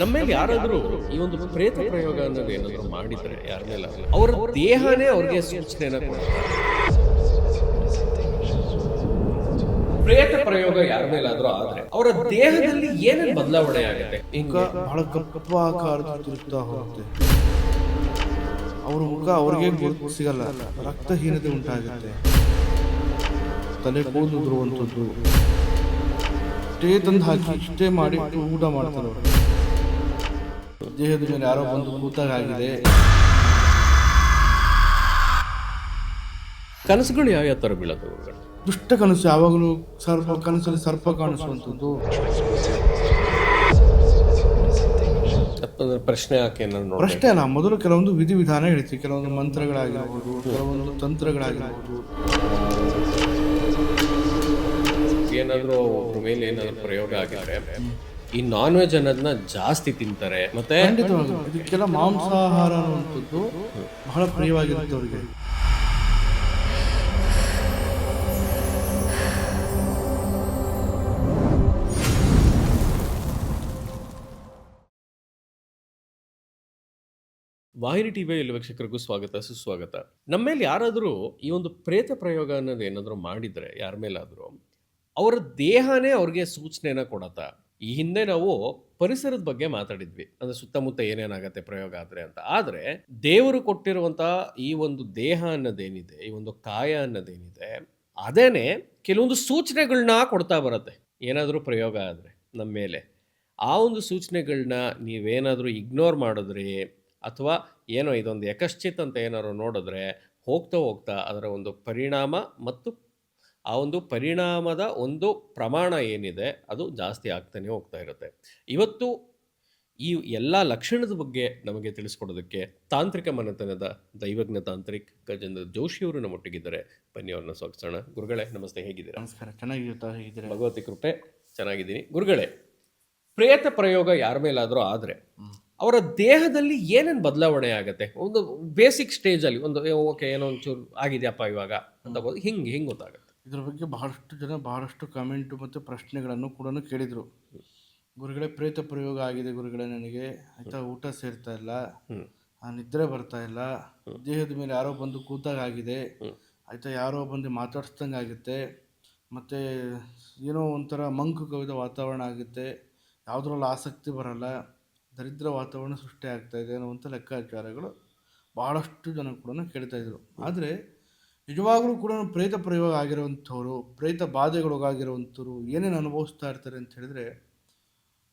ನಮ್ಮಲ್ಲಿ ಯಾರಾದರೂ ಈ ಒಂದು ಪ್ರೇತ ಪ್ರಯೋಗ ಅನ್ನೋದು ಏನಾದರೂ ಮಾಡಿದರೆ ಯಾರ ಮೇಲೆ ಅವರ ದೇಹನೇ ಅವ್ರಿಗೆ ಸೂಚನೆಯನ್ನು ಪ್ರೇತ ಪ್ರಯೋಗ ಯಾರ ಮೇಲಾದ್ರೂ ಆದ್ರೆ ಅವರ ದೇಹದಲ್ಲಿ ಏನೇನು ಬದಲಾವಣೆ ಆಗುತ್ತೆ? ಈಗ ಹಿಂಗೆ ಬಹಳ ಕಪ್ಪು ಆಕಾರದ ತಿರುಗ್ತಾ ಹೋಗುತ್ತೆ. ಅವ್ರ ಮುಖ ಅವ್ರಿಗೆ ಗುರುತು ಸಿಗಲ್ಲ. ರಕ್ತಹೀನತೆ ಉಂಟಾಗುತ್ತೆ. ತಲೆ ಕೂದಲು ಬರುವಂಥದ್ದು ಇಷ್ಟೇ ತಂದು ಹಾಕಿ ಇಷ್ಟೇ ಮಾಡಿ ಊಟ ಮಾಡ್ತಾರೆ ಅವರು. ದೇಹದ ಮೇಲೆ ಯಾರೋ ಬಂದು ಕೂತಾಗ ಆಗಿದೆ ಕನಸುಗಳು ಯಾವ ಯಾವ ತರ ಬೀಳೋದು? ಗುರುಗಳೇ? ದುಷ್ಟ ಕನಸು ಯಾವಾಗಲೂ ಸರ್ಪ ಕನಸಲ್ಲಿ ಸರ್ಪ ಕಾಣಿಸುವಂಥದ್ದು. ಪ್ರಶ್ನೆ ಯಾಕೆ ನೋಡಿ ಪ್ರಶ್ನೆ ಅಲ್ಲ ಮೊದಲು ಕೆಲವೊಂದು ವಿಧಿವಿಧಾನ ಹೇಳ್ತೀವಿ ಕೆಲವೊಂದು ಮಂತ್ರಗಳಾಗಿರ್ಬೋದು ಕೆಲವೊಂದು ತಂತ್ರಗಳಾಗಿರ್ಬೋದು. ಏನಾದರೂ ಅವ್ರ ಮೇಲೆ ಏನಾದರೂ ಪ್ರಯೋಗ ಆಗಿದ್ರೆ? ಈ ನಾನ್ ವೆಜ್ ಅನ್ನೋದನ್ನ ಜಾಸ್ತಿ ತಿಂತಾರೆ. ಮತ್ತೆ ಖಂಡಿತವಾಗಿ ಇದಕ್ಕೆಲ್ಲ ಮಾಂಸಾಹಾರ ಅನ್ನುವಂಥದ್ದು ಬಹಳ ಪ್ರಿಯವಾಗಿರುತ್ತೆ ಅವರಿಗೆ ವಾಹಿನಿ ಟಿವಿ ಎಲ್ಲ ವೀಕ್ಷಕರಿಗೂ ಸ್ವಾಗತ ಸುಸ್ವಾಗತ. ನಮ್ಮ ಮೇಲೆ ಯಾರಾದರೂ ಈ ಒಂದು ಪ್ರೇತ ಪ್ರಯೋಗ ಅನ್ನೋದು ಏನಾದರೂ ಮಾಡಿದರೆ ಯಾರ ಮೇಲಾದರೂ ಅವರ ದೇಹನೇ ಅವ್ರಿಗೆ ಸೂಚನೆಯನ್ನು ಕೊಡತ್ತ? ಈ ಹಿಂದೆ ನಾವು ಪರಿಸರದ ಬಗ್ಗೆ ಮಾತಾಡಿದ್ವಿ. ಅಂದ್ರೆ ಸುತ್ತಮುತ್ತ ಏನೇನಾಗತ್ತೆ ಪ್ರಯೋಗ ಆದ್ರೆ ಅಂತ. ಆದ್ರೆ ದೇವರು ಕೊಟ್ಟಿರುವಂತ ಈ ಒಂದು ದೇಹ ಅನ್ನೋದೇನಿದೆ, ಈ ಒಂದು ಕಾಯ ಅನ್ನೋದೇನಿದೆ, ಅದೇನೆ ಕೆಲವೊಂದು ಸೂಚನೆಗಳನ್ನ ಕೊಡ್ತಾ ಬರುತ್ತೆ. ಏನಾದರೂ ಪ್ರಯೋಗ ಆದ್ರೆ ನಮ್ಮ ಮೇಲೆ. ಆ ಒಂದು ಸೂಚನೆಗಳನ್ನ ನೀವೇನಾದರೂ ಇಗ್ನೋರ್ ಮಾಡಿದ್ರಿ ಅಥವಾ ಏನೋ ಇದೊಂದು ಯಕಶ್ಚಿತ್ ಅಂತ ಏನಾದ್ರು ನೋಡಿದ್ರೆ ಹೋಗ್ತಾ ಹೋಗ್ತಾ ಅದರ ಒಂದು ಪರಿಣಾಮ ಮತ್ತು ಆ ಒಂದು ಪರಿಣಾಮದ ಒಂದು ಪ್ರಮಾಣ ಏನಿದೆ ಅದು ಜಾಸ್ತಿ ಆಗ್ತಾನೆ ಹೋಗ್ತಾ ಇರುತ್ತೆ. ಇವತ್ತು ಈ ಎಲ್ಲ ಲಕ್ಷಣದ ಬಗ್ಗೆ ನಮಗೆ ತಿಳಿಸ್ಕೊಡೋದಕ್ಕೆ ತಾಂತ್ರಿಕ ಮನೆತನದ ದೈವಜ್ಞ ತಾಂತ್ರಿಕ ಗಜೇಂದ್ರ ಜೋಶಿಯವರು ನಮ್ಮೊಟ್ಟಿಗಿದ್ದಾರೆ. ಬನ್ನಿ ಅವ್ರನ್ನ ಸ್ವಾಗತಿಸೋಣ. ಗುರುಗಳೇ ನಮಸ್ತೆ ಹೇಗಿದ್ದೀರಾ? ನಮಸ್ಕಾರ ಚೆನ್ನಾಗಿರುತ್ತಾ? ಹೇಗಿದ್ದೀರಾ? ಭಗವತಿ ಕೃಪೆ ಚೆನ್ನಾಗಿದ್ದೀನಿ. ಗುರುಗಳೇ ಪ್ರೇತ ಪ್ರಯೋಗ ಯಾರ ಮೇಲಾದರೂ ಆದರೆ ಅವರ ದೇಹದಲ್ಲಿ ಏನೇನು ಬದಲಾವಣೆ ಆಗುತ್ತೆ? ಒಂದು ಬೇಸಿಕ್ ಸ್ಟೇಜಲ್ಲಿ ಒಂದು ಓಕೆ ಏನೋ ಒಂಚೂರು ಆಗಿದೆಯಪ್ಪ ಇವಾಗ ಅಂತ ಹೋಗಿ ಹಿಂಗೆ ಹಿಂಗೆ ಗೊತ್ತಾಗುತ್ತೆ. ಇದ್ರ ಬಗ್ಗೆ ಬಹಳಷ್ಟು ಜನ ಬಹಳಷ್ಟು ಕಮೆಂಟು ಮತ್ತು ಪ್ರಶ್ನೆಗಳನ್ನು ಕೂಡ ಕೇಳಿದರು. ಗುರುಗಳೇ ಪ್ರೇತ ಪ್ರಯೋಗ ಆಗಿದೆ ಗುರುಗಳೇ ನನಗೆ. ಆಯಿತಾ ಊಟ ಸೇರ್ತಾ ಇಲ್ಲ. ಆ ನಿದ್ರೆ ಬರ್ತಾ ಇಲ್ಲ. ದೇಹದ ಮೇಲೆ ಯಾರೋ ಬಂದು ಕೂತಾಗ ಆಗಿದೆ ಆಯಿತಾ ಯಾರೋ ಬಂದು ಮಾತಾಡ್ಸ್ದಂಗೆ ಆಗುತ್ತೆ. ಮತ್ತು ಏನೋ ಒಂಥರ ಮಂಕು ಕವಿದ ವಾತಾವರಣ ಆಗುತ್ತೆ. ಯಾವುದ್ರಲ್ಲಿ ಆಸಕ್ತಿ ಬರಲ್ಲ. ದರಿದ್ರ ವಾತಾವರಣ ಸೃಷ್ಟಿ ಆಗ್ತಾ ಇದೆ ಅನ್ನುವಂಥ ಲೆಕ್ಕಾಚಾರಗಳು ಭಾಳಷ್ಟು ಜನ ಕೂಡ ಕೇಳ್ತಾ ಇದ್ರು. ಆದರೆ ನಿಜವಾಗ್ಲೂ ಕೂಡ ಪ್ರೇತ ಪ್ರಯೋಗ ಆಗಿರುವಂಥವ್ರು ಪ್ರೇತ ಬಾಧೆಗೊಳಗಾಗಿರುವಂಥವ್ರು ಏನೇನು ಅನುಭವಿಸ್ತಾ ಇರ್ತಾರೆ ಅಂತ ಹೇಳಿದ್ರೆ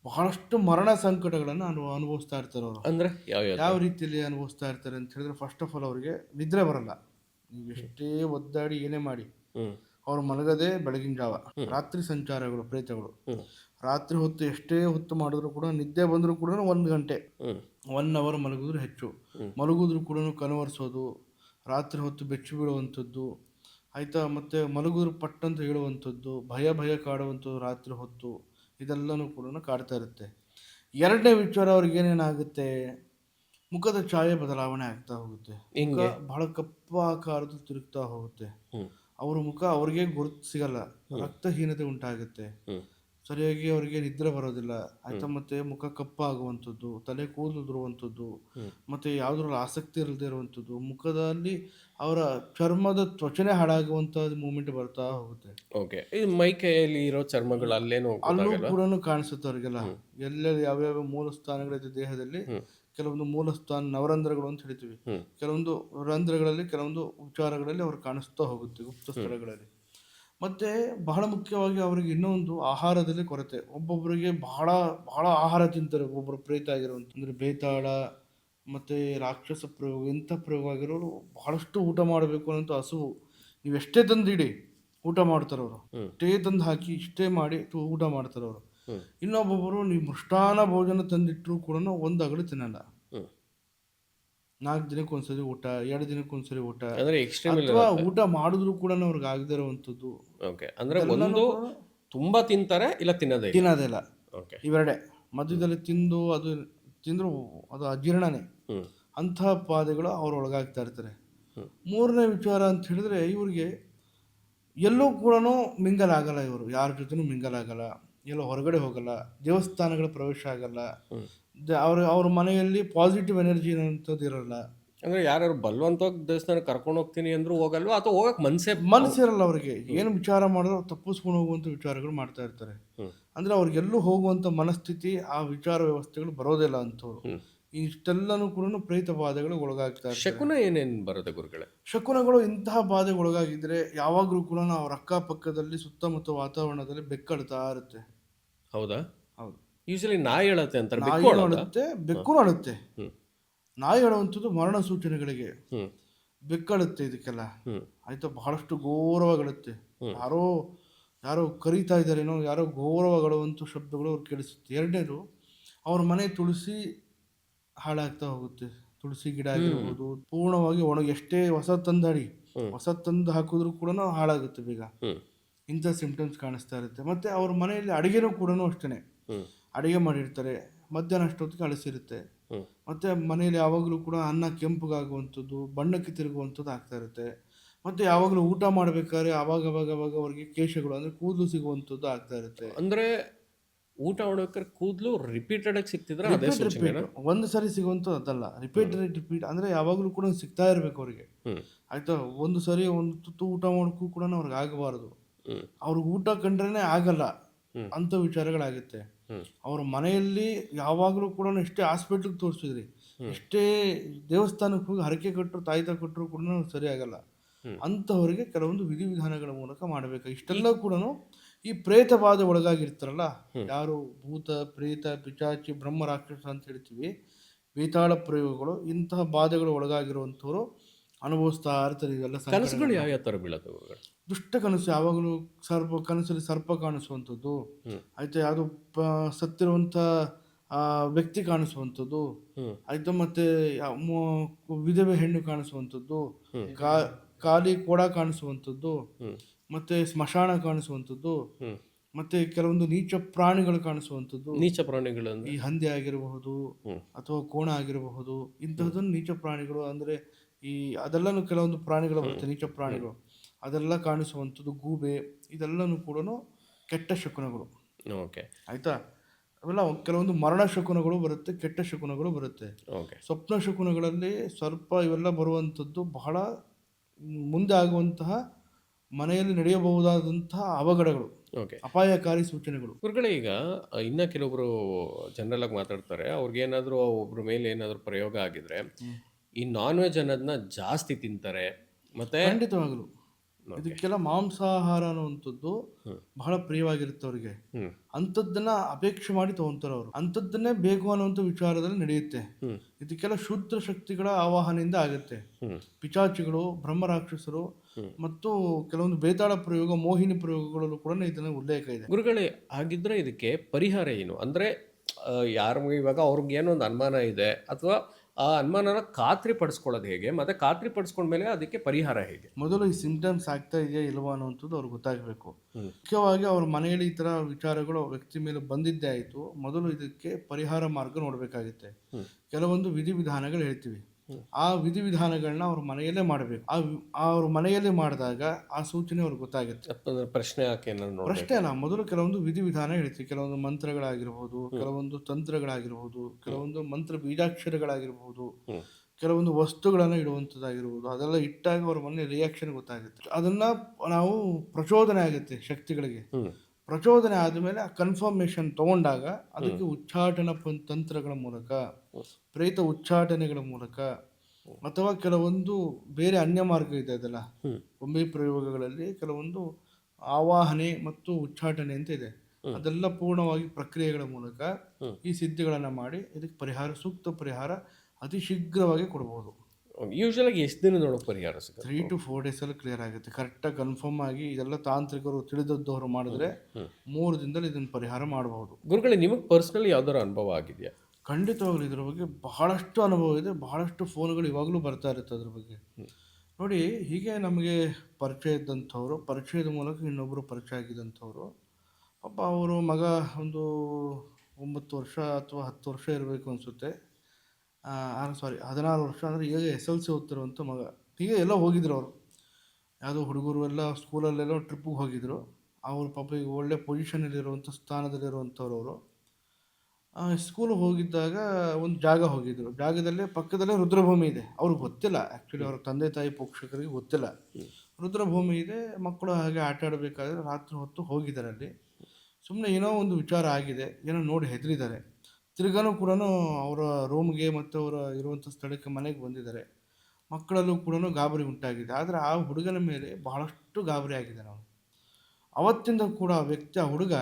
ಬಹಳಷ್ಟು ಮರಣ ಸಂಕಟಗಳನ್ನು ಅನು ಅನುಭವಿಸ್ತಾ ಇರ್ತಾರೆ ಅವರು. ಅಂದರೆ ಯಾವ ರೀತಿಯಲ್ಲಿ ಅನುಭವಿಸ್ತಾ ಇರ್ತಾರೆ ಅಂತ ಹೇಳಿದ್ರೆ ಫಸ್ಟ್ ಆಫ್ ಆಲ್ ಅವರಿಗೆ ನಿದ್ರೆ ಬರಲ್ಲ. ನೀವು ಎಷ್ಟೇ ಒದ್ದಾಡಿ ಏನೇ ಮಾಡಿ ಅವ್ರು ಮಲಗದೆ ಬೆಳಗಿನ ಜಾವ ರಾತ್ರಿ ಸಂಚಾರಗಳು ಪ್ರೇತಗಳು. ರಾತ್ರಿ ಹೊತ್ತು ಎಷ್ಟೇ ಹೊತ್ತು ಮಾಡಿದ್ರು ಕೂಡ ನಿದ್ದೆ ಬಂದರೂ ಕೂಡ ಒಂದು ಗಂಟೆ ಒನ್ ಅವರ್ ಮಲಗಿದ್ರು ಹೆಚ್ಚು. ಮಲಗಿದ್ರು ಕೂಡ ಕನವರಿಸೋದು ರಾತ್ರಿ ಹೊತ್ತು ಬೆಚ್ಚಿ ಬೀಳುವಂಥದ್ದು ಆಯಿತಾ ಮತ್ತು ಮಲಗೂರು ಪಟ್ಟಂತ ಹೇಳುವಂಥದ್ದು ಭಯ ಭಯ ಕಾಡುವಂಥದ್ದು ರಾತ್ರಿ ಹೊತ್ತು ಇದೆಲ್ಲನೂ ಕೂಡ ಕಾಡ್ತಾ ಇರುತ್ತೆ. ಎರಡನೇ ವಿಚಾರ ಅವ್ರಿಗೆ ಏನೇನಾಗುತ್ತೆ? ಮುಖದ ಛಾಯೆ ಬದಲಾವಣೆ ಆಗ್ತಾ ಹೋಗುತ್ತೆ. ಮುಖ ಬಹಳ ಕಪ್ಪು ಆಕಾರದ ತಿರುಗ್ತಾ ಹೋಗುತ್ತೆ. ಅವ್ರ ಮುಖ ಅವ್ರಿಗೆ ಗುರುತು ಸಿಗಲ್ಲ. ರಕ್ತಹೀನತೆ ಉಂಟಾಗುತ್ತೆ. ಸರಿಯಾಗಿ ಅವರಿಗೆ ನಿದ್ರೆ ಬರೋದಿಲ್ಲ. ಆಯ್ತಾ ಮತ್ತೆ ಮುಖ ಕಪ್ಪಾಗುವಂಥದ್ದು ತಲೆ ಕೂದಲು ಉದುರುವಂಥದ್ದು ಮತ್ತೆ ಯಾವುದ್ರಲ್ಲಿ ಆಸಕ್ತಿ ಇಲ್ಲದೆ ಇರುವಂಥದ್ದು ಮುಖದಲ್ಲಿ ಅವರ ಚರ್ಮದ ತ್ವಚನೆ ಹಾಳಾಗುವಂಥ ಮೂಮೆಂಟ್ ಬರ್ತಾ ಹೋಗುತ್ತೆ. ಓಕೆ. ಈ ಮೈ ಕೈಯಲ್ಲಿ ಇರೋ ಚರ್ಮಗಳು ಅಲ್ಲೇನು ಅಲ್ಲೂ ಕೂಡ ಕಾಣಿಸುತ್ತೆ ಅವರಿಗೆಲ್ಲ. ಎಲ್ಲೆಲ್ಲಿ ಯಾವ್ಯಾವ ಮೂಲ ಸ್ಥಾನಗಳಿದೆ ದೇಹದಲ್ಲಿ ಕೆಲವೊಂದು ಮೂಲ ಸ್ಥಾನ ನವರಂಧ್ರಗಳು ಅಂತ ಹೇಳ್ತೀವಿ. ಕೆಲವೊಂದು ರಂಧ್ರಗಳಲ್ಲಿ ಕೆಲವೊಂದು ಉಪಚಾರಗಳಲ್ಲಿ ಅವ್ರು ಕಾಣಿಸ್ತಾ ಹೋಗುತ್ತೆ ಗುಪ್ತ ಸ್ಥಳಗಳಲ್ಲಿ. ಮತ್ತೆ ಬಹಳ ಮುಖ್ಯವಾಗಿ ಅವರಿಗೆ ಇನ್ನೊಂದು ಆಹಾರದಲ್ಲಿ ಕೊರತೆ. ಒಬ್ಬೊಬ್ಬರಿಗೆ ಬಹಳ ಬಹಳ ಆಹಾರ ತಿಂತಾರೆ. ಒಬ್ಬೊಬ್ಬರು ಪ್ರೇತ ಆಗಿರುವಂಥ ಅಂದ್ರೆ ಬೇತಾಳ ಮತ್ತೆ ರಾಕ್ಷಸ ಪ್ರಯೋಗ ಇಂಥ ಪ್ರಯೋಗ ಆಗಿರೋರು ಬಹಳಷ್ಟು ಊಟ ಮಾಡಬೇಕು ಅನ್ನೋಂಥ ಹಸುವು. ನೀವು ಎಷ್ಟೇ ಇಡಿ ಊಟ ಮಾಡ್ತಾರೆ ಅವರು. ಇಷ್ಟೇ ತಂದು ಹಾಕಿ ಇಷ್ಟೇ ಮಾಡಿ ಊಟ ಮಾಡ್ತಾರೆ ಅವರು. ಇನ್ನೊಬ್ಬೊಬ್ಬರು ನೀವು ಮೃಷ್ಟಾನ ಭೋಜನ ತಂದಿಟ್ಟರು ಕೂಡ ಒಂದು ಅಗಲು ತಿನ್ನಲ್ಲ. ನಾಲ್ಕು ದಿನಕ್ಕೆ ಒಂದ್ಸರಿ ಊಟ ಎರಡು ದಿನಕ್ಕೆ ಒಂದ್ಸರಿ ಊಟ. ಅಂದ್ರೆ ಎಕ್ಸ್ಟ್ರೀಮ್ ಅಥವಾ ಊಟ ಮಾಡಿದ್ರು ಕೂಡ ಅವ್ರಿಗೆ ಆಗದೇ ಇರುವಂಥದ್ದು. ಓಕೆ ಅಂದ್ರೆ ಒಂದು ತುಂಬಾ ತಿಂತಾರೆ ಇಲ್ಲ ತಿನ್ನೋದೇ ಇಲ್ಲ? ತಿನ್ನೋದಿಲ್ಲ ಓಕೆ ಇವೆರಡೆ. ಮಧ್ಯದಲ್ಲಿ ತಿಂದು ಅದು ತಿಂದ್ರು ಅದು ಅಜೀರ್ಣನೇ. ಅಂತಹ ಪಾದೆಗಳು ಅವ್ರು ಒಳಗಾಗ್ತಾ ಇರ್ತಾರೆ. ಮೂರನೇ ವಿಚಾರ ಅಂತ ಹೇಳಿದ್ರೆ ಇವ್ರಿಗೆ ಎಲ್ಲೂ ಕೂಡ ಮಿಂಗಲ್ ಆಗಲ್ಲ ಇವರು. ಯಾರ ಜೊತೆನೂ ಮಿಂಗಲ್ ಆಗಲ್ಲ. ಎಲ್ಲೋ ಹೊರಗಡೆ ಹೋಗಲ್ಲ. ದೇವಸ್ಥಾನಗಳ ಪ್ರವೇಶ ಆಗಲ್ಲ. ಅವ್ರ ಅವ್ರ ಮನೆಯಲ್ಲಿ ಪಾಸಿಟಿವ್ ಎನರ್ಜಿ ಅನ್ನೋಂಥದ್ದು ಇರಲ್ಲ. ಅಂದ್ರೆ ಯಾರು ಬಲ್ವಂತವಾಗಿ ದೇವಸ್ಥಾನ ಕರ್ಕೊಂಡು ಹೋಗ್ತೀನಿ ಅಂದ್ರೂ ಹೋಗಲ್ವಾ? ಅಥವಾ ಹೋಗಕ್ ಮನ್ಸೇ ಮನಸ್ಸಿರಲ್ಲ ಅವ್ರಿಗೆ. ಏನು ವಿಚಾರ ಮಾಡಿದ್ರು ತಪ್ಪಿಸ್ಕೊಂಡು ಹೋಗುವಂಥ ವಿಚಾರಗಳು ಮಾಡ್ತಾ ಇರ್ತಾರೆ. ಅಂದ್ರೆ ಅವ್ರಿಗೆಲ್ಲೂ ಹೋಗುವಂಥ ಮನಸ್ಥಿತಿ ಆ ವಿಚಾರ ವ್ಯವಸ್ಥೆಗಳು ಬರೋದಿಲ್ಲ ಅಂತವ್ರು. ಇಷ್ಟೆಲ್ಲನೂ ಕೂಡ ಪ್ರೇತ ಬಾಧೆಗಳು ಒಳಗಾಗ್ತಾ ಶಕುನ ಏನೇನು ಬರುತ್ತೆ ಗುರುಗಳೇ? ಶಕುನಗಳು ಇಂತಹ ಬಾಧೆಗೆ ಒಳಗಾಗಿದ್ರೆ ಯಾವಾಗಲೂ ಕೂಡ ಅವ್ರ ಅಕ್ಕಪಕ್ಕದಲ್ಲಿ ಸುತ್ತಮುತ್ತ ವಾತಾವರಣದಲ್ಲಿ ಬೆಕ್ಕಡ್ತಾ ಇರುತ್ತೆ. ಹೌದು? ಯೂಶಲಿ ನಾಯಿ ಹೇಳುತ್ತೆ ಅಂತ ನಾಯಿ? ಅಳುತ್ತೆ ಬೆಕ್ಕು ಅಳುತ್ತೆ ನಾಯಿ ಹೇಳುವಂಥದ್ದು ಮರಣ ಸೂಚನೆಗಳಿಗೆ ಬೆಕ್ಕಳುತ್ತೆ ಇದಕ್ಕೆಲ್ಲ. ಆಯ್ತಾ ಬಹಳಷ್ಟು ಗೌರವಗಳುತ್ತೆ. ಯಾರೋ ಯಾರೋ ಕರೀತಾ ಇದ್ದಾರೇನೋ ಯಾರೋ ಗೌರವಗಳುವಂಥ ಶಬ್ದಗಳು ಅವ್ರು ಕೇಳಿಸುತ್ತೆ. ಎರಡನೇದು ಅವ್ರ ಮನೆ ತುಳಸಿ ಹಾಳಾಗ್ತಾ ಹೋಗುತ್ತೆ. ತುಳಸಿ ಗಿಡ ಆಗಿರ್ಬೋದು ಪೂರ್ಣವಾಗಿ ಒಣ ಎಷ್ಟೇ ಹೊಸ ತಂದಾಡಿ. ಹೊಸ ತಂದು ಹಾಕಿದ್ರು ಕೂಡ ಹಾಳಾಗುತ್ತೆ ಬೇಗ ಇಂಥ ಸಿಂಪ್ಟಮ್ಸ್ ಕಾಣಿಸ್ತಾ ಇರುತ್ತೆ. ಮತ್ತೆ ಅವ್ರ ಮನೆಯಲ್ಲಿ ಅಡುಗೆನೂ ಕೂಡ ಅಷ್ಟೇ ಅಡುಗೆ ಮಾಡಿರ್ತಾರೆ ಮಧ್ಯಾಹ್ನ ಅಷ್ಟೊತ್ತಿಗೆ ಅಳಿಸಿರುತ್ತೆ. ಮತ್ತೆ ಮನೆಯಲ್ಲಿ ಯಾವಾಗಲೂ ಕೂಡ ಅನ್ನ ಕೆಂಪಗಾಗುವಂಥದ್ದು ಬಣ್ಣಕ್ಕೆ ತಿರುಗುವಂಥದ್ದು ಆಗ್ತಾ ಇರುತ್ತೆ. ಮತ್ತು ಯಾವಾಗಲೂ ಊಟ ಮಾಡಬೇಕಾದ್ರೆ ಅವಾಗ ಅವಾಗ ಅವಾಗ ಅವ್ರಿಗೆ ಕೇಶಗಳು ಅಂದರೆ ಕೂದಲು ಸಿಗುವಂಥದ್ದು ಆಗ್ತಾ ಇರುತ್ತೆ. ಅಂದ್ರೆ ಊಟ ಮಾಡ್ಬೇಕಾದ್ರೆ ಕೂದಲು ರಿಪೀಟೆಡ್ ಆಗಿ ಸಿಗ್ತಿದ್ರೆ ಅದೇ ರಿಪೀಟ್ ಒಂದು ಸರಿ ಸಿಗುವಂಥದ್ದು ಅದಲ್ಲ. ರಿಪೀಟ್ ರಿಪೀಟ್ ಅಂದರೆ ಯಾವಾಗಲೂ ಕೂಡ ಸಿಗ್ತಾ ಇರಬೇಕು ಅವ್ರಿಗೆ. ಆಯಿತಾ? ಒಂದು ಸರಿ ಒಂದು ತುತ್ತು ಊಟ ಮಾಡೋಕ್ಕೂ ಕೂಡ ಅವ್ರಿಗೆ ಆಗಬಾರ್ದು. ಅವ್ರಿಗೆ ಊಟ ಕಂಡ್ರೇ ಆಗಲ್ಲ. ಅಂತ ಅಂಥ ವಿಚಾರಗಳಾಗುತ್ತೆ. ಅವ್ರ ಮನೆಯಲ್ಲಿ ಯಾವಾಗಲೂ ಕೂಡ ಎಷ್ಟೇ ಹಾಸ್ಪಿಟ್ಲಿಗೆ ತೋರಿಸಿದ್ರಿ ಎಷ್ಟೇ ದೇವಸ್ಥಾನಕ್ಕೆ ಹೋಗಿ ಹರಕೆ ಕೊಟ್ಟರು ತಾಯಿತ ಕೊಟ್ಟರು ಕೂಡ ಸರಿ ಆಗಲ್ಲ. ಅಂತವರಿಗೆ ಅಂಥವರಿಗೆ ಕೆಲವೊಂದು ವಿಧಿವಿಧಾನಗಳ ಮೂಲಕ ಮಾಡಬೇಕು. ಇಷ್ಟೆಲ್ಲ ಕೂಡ ಈ ಪ್ರೇತ ಬಾಧೆ ಒಳಗಾಗಿರ್ತಾರಲ್ಲ ಯಾರು ಭೂತ ಪ್ರೇತ ಪಿಚಾಚಿ ಬ್ರಹ್ಮ ರಾಕ್ಷಸ ಅಂತ ಹೇಳ್ತೀವಿ ವೇತಾಳ ಪ್ರಯೋಗಗಳು ಇಂತಹ ಬಾಧೆಗಳು ಒಳಗಾಗಿರುವಂಥವ್ರು ಅನುಭವಿಸ್ತಾ ಇರ್ತಾರೆ ಇವೆಲ್ಲ. ಕನಸುಗಳು ಯಾವ ಯಾವ ಥರ ಬೀಳತ್ತೆ ದುಷ್ಟ ಕನಸು ಯಾವಾಗಲೂ ಸರ್ಪ ಕನಸಲ್ಲಿ ಸರ್ಪ ಕಾಣಿಸುವಂಥದ್ದು. ಆಯಿತು ಯಾವುದು ಸತ್ತಿರುವಂಥ ವ್ಯಕ್ತಿ ಕಾಣಿಸುವಂಥದ್ದು. ಆಯ್ತಾ ಮತ್ತೆ ವಿಧವೆ ಹೆಣ್ಣು ಕಾಣಿಸುವಂಥದ್ದು. ಕಾ ಖಾಲಿ ಕೊಡ ಕಾಣಿಸುವಂಥದ್ದು. ಮತ್ತೆ ಸ್ಮಶಾನ ಕಾಣಿಸುವಂಥದ್ದು. ಮತ್ತೆ ಕೆಲವೊಂದು ನೀಚ ಪ್ರಾಣಿಗಳು ಕಾಣಿಸುವಂಥದ್ದು. ನೀಚ ಪ್ರಾಣಿಗಳು ಈ ಹಂದಿ ಆಗಿರಬಹುದು ಅಥವಾ ಕೋಣ ಆಗಿರಬಹುದು. ಇಂತಹದನ್ನು ನೀಚ ಪ್ರಾಣಿಗಳು ಅಂದ್ರೆ ಈ ಅದೆಲ್ಲನೂ ಕೆಲವೊಂದು ಪ್ರಾಣಿಗಳು ಬರುತ್ತೆ ನೀಚ ಪ್ರಾಣಿಗಳು. ಅದೆಲ್ಲ ಕಾಣಿಸುವಂಥದ್ದು ಗೂಬೆ ಇದೆಲ್ಲನೂ ಕೂಡ ಕೆಟ್ಟ ಶಕುನಗಳು. ಓಕೆ. ಆಯ್ತಾ? ಅವೆಲ್ಲ ಕೆಲವೊಂದು ಮರಣ ಶಕುನಗಳು ಬರುತ್ತೆ ಕೆಟ್ಟ ಶಕುನಗಳು ಬರುತ್ತೆ. ಓಕೆ. ಸ್ವಪ್ನ ಶಕುನಗಳಲ್ಲಿ ಸ್ವಲ್ಪ ಇವೆಲ್ಲ ಬರುವಂಥದ್ದು ಬಹಳ ಮುಂದೆ ಆಗುವಂತಹ ಮನೆಯಲ್ಲಿ ನಡೆಯಬಹುದಾದಂತಹ ಅವಘಡಗಳು ಓಕೆ. ಅಪಾಯಕಾರಿ ಸೂಚನೆಗಳು. ಗುರುಗಳೇ ಈಗ ಇನ್ನ ಕೆಲವೊಬ್ರು ಜನರಲ್ ಆಗಿ ಮಾತಾಡ್ತಾರೆ ಅವ್ರಿಗೆ ಏನಾದರೂ ಒಬ್ರ ಮೇಲೆ ಏನಾದರೂ ಪ್ರಯೋಗ ಆಗಿದ್ರೆ ಈ ನಾನ್ ವೆಜ್ ಅನ್ನೋದನ್ನ ಜಾಸ್ತಿ ತಿಂತಾರೆ. ಮತ್ತೆ ಖಂಡಿತವಾಗಲು. ಇದಕ್ಕೆಲ್ಲ ಮಾಂಸಾಹಾರ ಅನ್ನುವಂಥದ್ದು ಬಹಳ ಪ್ರಿಯವಾಗಿರುತ್ತೆ ಅವರಿಗೆ ಅಂಥದ್ದನ್ನ ಅಪೇಕ್ಷೆ ಮಾಡಿ ತಗೊಂತಾರೆ ಅವರು ಅಂಥದ್ದನ್ನೇ ಬೇಕು ಅನ್ನುವಂಥ ವಿಚಾರದಲ್ಲಿ ನಡೆಯುತ್ತೆ. ಇದಕ್ಕೆಲ್ಲ ಶುದ್ಧ ಶಕ್ತಿಗಳ ಆವಾಹನೆಯಿಂದ ಆಗುತ್ತೆ. ಪಿಚಾಚಿಗಳು ಬ್ರಹ್ಮರಾಕ್ಷಸರು ರಾಕ್ಷಸರು ಮತ್ತು ಕೆಲವೊಂದು ಬೇತಾಳ ಪ್ರಯೋಗ ಮೋಹಿನಿ ಪ್ರಯೋಗಗಳಲ್ಲೂ ಕೂಡ ಇದನ್ನ ಉಲ್ಲೇಖ ಇದೆ. ಗುರುಗಳೇ ಹಾಗಿದ್ರೆ ಇದಕ್ಕೆ ಪರಿಹಾರ ಏನು? ಅಂದ್ರೆ ಯಾರು ಇವಾಗ ಅವ್ರಿಗೆ ಏನೋ ಒಂದು ಅನುಮಾನ ಇದೆ ಅಥವಾ ಆ ಅನುಮಾನನ ಖಾತ್ರಿ ಪಡಿಸ್ಕೊಳ್ಳೋದು ಹೇಗೆ? ಮತ್ತೆ ಖಾತ್ರಿ ಪಡಿಸ್ಕೊಂಡ್ಮೇಲೆ ಅದಕ್ಕೆ ಪರಿಹಾರ ಹೇಗೆ? ಮೊದಲು ಈ ಸಿಂಪ್ಟಮ್ಸ್ ಆಗ್ತಾ ಇದೆಯಾ ಇಲ್ವಾ ಅನ್ನುವಂಥದ್ದು ಅವ್ರಿಗೆ ಗೊತ್ತಾಗಬೇಕು. ಮುಖ್ಯವಾಗಿ ಅವ್ರ ಮನೆಯಲ್ಲಿ ಈ ಥರ ವಿಚಾರಗಳು ವ್ಯಕ್ತಿ ಮೇಲೆ ಬಂದಿದ್ದೇ ಆಯಿತು. ಮೊದಲು ಇದಕ್ಕೆ ಪರಿಹಾರ ಮಾರ್ಗ ನೋಡಬೇಕಾಗುತ್ತೆ. ಕೆಲವೊಂದು ವಿಧಿವಿಧಾನಗಳು ಹೇಳ್ತೀವಿ. ಆ ವಿಧಿವಿಧಾನಗಳನ್ನ ಅವ್ರ ಮನೆಯಲ್ಲೇ ಮಾಡಬೇಕು. ಆ ಅವ್ರ ಮನೆಯಲ್ಲೇ ಮಾಡಿದಾಗ ಆ ಸೂಚನೆ ಅವ್ರಿಗೆ ಗೊತ್ತಾಗುತ್ತೆ. ಪ್ರಶ್ನೆ ಯಾಕೆ ಪ್ರಶ್ನೆ ಅಲ್ಲ ಮೊದಲು ಕೆಲವೊಂದು ವಿಧಿವಿಧಾನ ಹೇಳ್ತೀವಿ. ಕೆಲವೊಂದು ಮಂತ್ರಗಳಾಗಿರ್ಬೋದು ಕೆಲವೊಂದು ತಂತ್ರಗಳಾಗಿರ್ಬೋದು ಕೆಲವೊಂದು ಮಂತ್ರ ಬೀಜಾಕ್ಷರಗಳಾಗಿರ್ಬೋದು ಕೆಲವೊಂದು ವಸ್ತುಗಳನ್ನ ಇಡುವಂತದ್ದಾಗಿರ್ಬೋದು ಅದೆಲ್ಲ ಇಟ್ಟಾಗ ಅವ್ರ ಮನೆ ರಿಯಾಕ್ಷನ್ ಗೊತ್ತಾಗುತ್ತೆ. ಅದನ್ನ ನಾವು ಪ್ರಚೋದನೆ ಆಗುತ್ತೆ ಶಕ್ತಿಗಳಿಗೆ. ಪ್ರಚೋದನೆ ಆದಮೇಲೆ ಆ ಕನ್ಫರ್ಮೇಷನ್ ತಗೊಂಡಾಗ ಅದಕ್ಕೆ ಉಚ್ಚಾಟನ ಪಂ- ತಂತ್ರಗಳ ಮೂಲಕ ಪ್ರೇತ ಉಚ್ಚಾಟನೆಗಳ ಮೂಲಕ ಅಥವಾ ಕೆಲವೊಂದು ಬೇರೆ ಅನ್ಯ ಮಾರ್ಗ ಇದೆ ಅದೆಲ್ಲ. ಬೊಂಬೆ ಪ್ರಯೋಗಗಳಲ್ಲಿ ಕೆಲವೊಂದು ಆವಾಹನೆ ಮತ್ತು ಉಚ್ಚಾಟನೆ ಅಂತ ಇದೆ. ಅದೆಲ್ಲ ಪೂರ್ಣವಾಗಿ ಪ್ರಕ್ರಿಯೆಗಳ ಮೂಲಕ ಈ ಸಿದ್ಧಿಗಳನ್ನು ಮಾಡಿ ಇದಕ್ಕೆ ಪರಿಹಾರ ಸೂಕ್ತ ಪರಿಹಾರ ಅತಿ ಶೀಘ್ರವಾಗಿ ಕೊಡ್ಬೋದು. ಯೂಶಲಾಗಿ ಎಷ್ಟು ದಿನದೊಳಗೆ ಪರಿಹಾರ ಸಿಗುತ್ತೆ? ತ್ರೀ ಟು ಫೋರ್ ಡೇಸಲ್ಲಿ ಕ್ಲಿಯರ್ ಆಗುತ್ತೆ. ಕರೆಕ್ಟಾಗಿ ಕನ್ಫರ್ಮ್ ಆಗಿ ಇದೆಲ್ಲ ತಾಂತ್ರಿಕರು ತಿಳಿದದ್ದವರು ಮಾಡಿದ್ರೆ. ಮೂರು ದಿನದಲ್ಲಿ ಇದನ್ನು ಪರಿಹಾರ ಮಾಡಬಹುದು ಗುರುಗಳೇ ನಿಮಗೆ ಪರ್ಸ್ನಲಿ ಯಾವ್ದಾದ್ರು ಅನುಭವ ಆಗಿದೆಯಾ? ಖಂಡಿತವಾಗ್ಲೂ ಇದ್ರ ಬಗ್ಗೆ ಬಹಳಷ್ಟು ಅನುಭವ ಇದೆ. ಬಹಳಷ್ಟು ಫೋನ್ಗಳು ಇವಾಗಲೂ ಬರ್ತಾ ಇರುತ್ತೆ ಅದ್ರ ಬಗ್ಗೆ. ನೋಡಿ ಹೀಗೆ ನಮಗೆ ಪರಿಚಯ ಇದ್ದಂಥವ್ರು ಪರಿಚಯದ ಮೂಲಕ ಇನ್ನೊಬ್ಬರು ಪರಿಚಯ ಆಗಿದ್ದಂಥವ್ರು ಪಾಪ ಅವರು ಮಗ ಒಂದು ಒಂಬತ್ತು ವರ್ಷ ಅಥವಾ ಹತ್ತು ವರ್ಷ ಇರಬೇಕು ಅನಿಸುತ್ತೆ. ಸಾರಿ ಹದಿನಾರು ವರ್ಷ ಅಂದರೆ ಈಗ ಎಸ್ ಎಲ್ ಸಿ ಓದ್ತಿರುವಂಥ ಮಗ. ಹೀಗೆ ಎಲ್ಲ ಹೋಗಿದ್ರು ಅವರು. ಯಾವುದೋ ಹುಡುಗರು ಎಲ್ಲ ಸ್ಕೂಲಲ್ಲೆಲ್ಲ ಟ್ರಿಪ್ಪಿಗೆ ಹೋಗಿದ್ರು. ಅವರು ಪಾಪ ಈಗ ಒಳ್ಳೆ ಪೊಸಿಷನಲ್ಲಿರುವಂಥ ಸ್ಥಾನದಲ್ಲಿರುವಂಥವ್ರು ಅವರು. ಸ್ಕೂಲಿಗೆ ಹೋಗಿದ್ದಾಗ ಒಂದು ಜಾಗ ಹೋಗಿದ್ರು. ಜಾಗದಲ್ಲೇ ಪಕ್ಕದಲ್ಲೇ ರುದ್ರಭೂಮಿ ಇದೆ. ಅವ್ರಿಗೆ ಗೊತ್ತಿಲ್ಲ. ಆ್ಯಕ್ಚುಲಿ ಅವ್ರ ತಂದೆ, ತಾಯಿ, ಪೋಷಕರಿಗೆ ಗೊತ್ತಿಲ್ಲ. ರುದ್ರಭೂಮಿ ಇದೆ. ಮಕ್ಕಳು ಹಾಗೆ ಆಟ ಆಡಬೇಕಾದ್ರೆ ರಾತ್ರಿ ಹೊತ್ತು ಹೋಗಿದ್ದಾರೆ ಅಲ್ಲಿ. ಸುಮ್ಮನೆ ಏನೋ ಒಂದು ವಿಚಾರ ಆಗಿದೆ. ಏನೋ ನೋಡಿ ಹೆದರಿದ್ದಾರೆ. ತಿರ್ಗಾನು ಕೂಡ ಅವರ ರೂಮ್ಗೆ ಮತ್ತು ಅವರ ಇರುವಂಥ ಸ್ಥಳಕ್ಕೆ ಮನೆಗೆ ಬಂದಿದ್ದಾರೆ. ಮಕ್ಕಳಲ್ಲೂ ಕೂಡ ಗಾಬರಿ ಉಂಟಾಗಿದೆ. ಆದರೆ ಆ ಹುಡುಗನ ಮೇಲೆ ಬಹಳಷ್ಟು ಗಾಬರಿ ಆಗಿದೆ ನಾವು ಅವತ್ತಿಂದ ಕೂಡ ಆ ವ್ಯಕ್ತಿ ಆ ಹುಡುಗ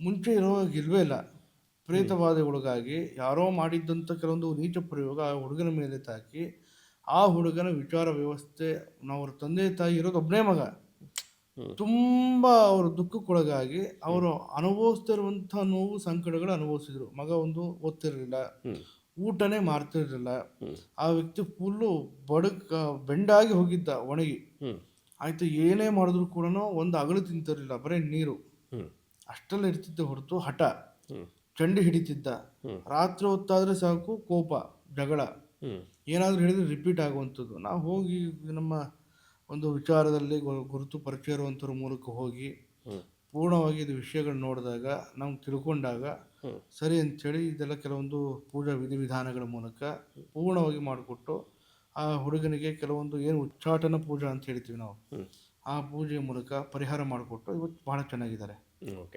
ಮುಂಚೆ ಇರೋ ಇಲ್ವೇ ಇಲ್ಲ. ಹುಡುಗಾಗಿ ಯಾರೋ ಮಾಡಿದ್ದಂಥ ಕೆಲವೊಂದು ನೀಚ ಪ್ರಯೋಗ ಆ ಹುಡುಗನ ಮೇಲೆ ತಾಕಿ ಆ ಹುಡುಗನ ವಿಚಾರ ವ್ಯವಸ್ಥೆ ನಾವು ಅವ್ರ ತಂದೆ ತಾಯಿ ಇರೋದು ಒಬ್ಬನೇ ಮಗ. ಹ್ಮ್. ತುಂಬ ಅವರು ದುಃಖಕ್ಕೊಳಗಾಗಿ ಅವರು ಅನುಭವಿಸ್ತಿರುವಂಥ ನೋವು ಸಂಕಟಗಳು ಅನುಭವಿಸಿದ್ರು ಮಗ ಒಂದು ಓದ್ತಿರಲಿಲ್ಲ ಹ್ಮ್. ಊಟನೇ ಮಾಡ್ತಿರಲಿಲ್ಲ ಹ್ಮ್. ಆ ವ್ಯಕ್ತಿ ಫುಲ್ಲು ಬಡಕ ಬೆಂಡಾಗಿ ಹೋಗಿದ್ದ ಒಣಗಿ ಹ್ಮ್. ಆಯ್ತು ಏನೇ ಮಾಡಿದ್ರು ಕೂಡ ಒಂದು ಅಗಲು ತಿಂತಿರಲಿಲ್ಲ ಬರೀ ನೀರು ಹ್ಮ್. ಅಷ್ಟೆಲ್ಲ ಇರ್ತಿದ್ದ ಹೊರತು ಹಠ ಹ್ಮ್. ಚಂಡಿ ಹಿಡಿತಿದ್ದ ಹ್ಮ್. ರಾತ್ರಿ ಹೊತ್ತಾದ್ರೆ ಸಾಕು ಕೋಪ ಜಗಳ ಹ್ಮ್. ಏನಾದರೂ ಹೇಳಿದ್ರೆ ರಿಪೀಟ್ ಆಗುವಂಥದ್ದು ನಾವು ಹೋಗಿ ನಮ್ಮ ಒಂದು ವಿಚಾರದಲ್ಲಿ ಗುರುತು ಪರಿಚಯ ಇರುವಂಥವ್ರ ಮೂಲಕ ಹೋಗಿ ಪೂರ್ಣವಾಗಿ ಇದು ವಿಷಯಗಳು ನೋಡಿದಾಗ ನಾವು ತಿಳ್ಕೊಂಡಾಗ. ಸರಿ ಅಂಥೇಳಿ ಇದೆಲ್ಲ ಕೆಲವೊಂದು ಪೂಜಾ ವಿಧಿವಿಧಾನಗಳ ಮೂಲಕ ಪೂರ್ಣವಾಗಿ ಮಾಡಿಕೊಟ್ಟು ಆ ಹುಡುಗನಿಗೆ ಕೆಲವೊಂದು ಏನು ಉಚ್ಚಾಟನ ಪೂಜಾ ಅಂತ ಹೇಳ್ತೀವಿ ನಾವು. ಆ ಪೂಜೆಯ ಮೂಲಕ ಪರಿಹಾರ ಮಾಡಿಕೊಟ್ಟು ಇವತ್ತು ಬಹಳ ಚೆನ್ನಾಗಿದ್ದಾರೆ.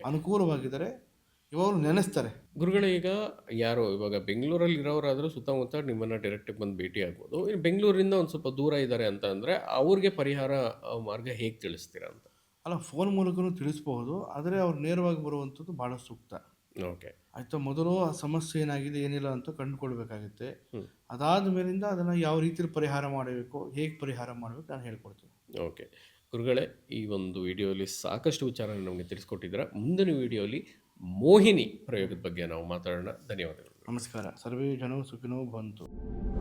ಅನುಕೂಲವಾಗಿದ್ದಾರೆ ಇವಾಗಲೂ ನೆನೆಸ್ತಾರೆ. ಗುರುಗಳೇ ಈಗ ಯಾರೋ ಇವಾಗ ಬೆಂಗಳೂರಲ್ಲಿ ಇರೋರಾದರೂ ಸುತ್ತಮುತ್ತ ನಿಮ್ಮನ್ನ ಡೈರೆಕ್ಟ್ ಬಂದು ಭೇಟಿ ಆಗ್ಬೋದು. ಇನ್ನು ಬೆಂಗಳೂರಿಂದ ಒಂದು ಸ್ವಲ್ಪ ದೂರ ಇದ್ದಾರೆ ಅಂತ ಅಂದರೆ ಅವ್ರಿಗೆ ಪರಿಹಾರ ಮಾರ್ಗ ಹೇಗೆ ತಿಳಿಸ್ತೀರಾ ಅಂತ? ಅಲ್ಲ ಫೋನ್ ಮೂಲಕನೂ ತಿಳಿಸ್ಬಹುದು ಆದರೆ ಅವ್ರು ನೇರವಾಗಿ ಬರುವಂಥದ್ದು ಭಾಳ ಸೂಕ್ತ. ಓಕೆ. ಆಯಿತಾ ಮೊದಲು ಆ ಸಮಸ್ಯೆ ಏನಾಗಿದೆ ಏನಿಲ್ಲ ಅಂತ ಕಂಡುಕೊಳ್ಬೇಕಾಗುತ್ತೆ. ಅದಾದ ಮೇಲಿಂದ ಅದನ್ನು ಯಾವ ರೀತಿಯಲ್ಲಿ ಪರಿಹಾರ ಮಾಡಬೇಕು ಹೇಗೆ ಪರಿಹಾರ ಮಾಡಬೇಕು ನಾನು ಹೇಳ್ಕೊಡ್ತೀನಿ. ಓಕೆ. ಗುರುಗಳೇ ಈ ಒಂದು ವಿಡಿಯೋಲಿ ಸಾಕಷ್ಟು ವಿಚಾರ ನಮಗೆ ತಿಳಿಸ್ಕೊಟ್ಟಿದ್ದೀರಾ. ಮುಂದಿನ ವಿಡಿಯೋಲಿ ಮೋಹಿನಿ ಪ್ರಯೋಗದ ಬಗ್ಗೆ ನಾವು ಮಾತಾಡೋಣ. ಧನ್ಯವಾದಗಳು. ನಮಸ್ಕಾರ. ಸರ್ವೇ ಜನ ಸುಖಿನೋ ಬಂತು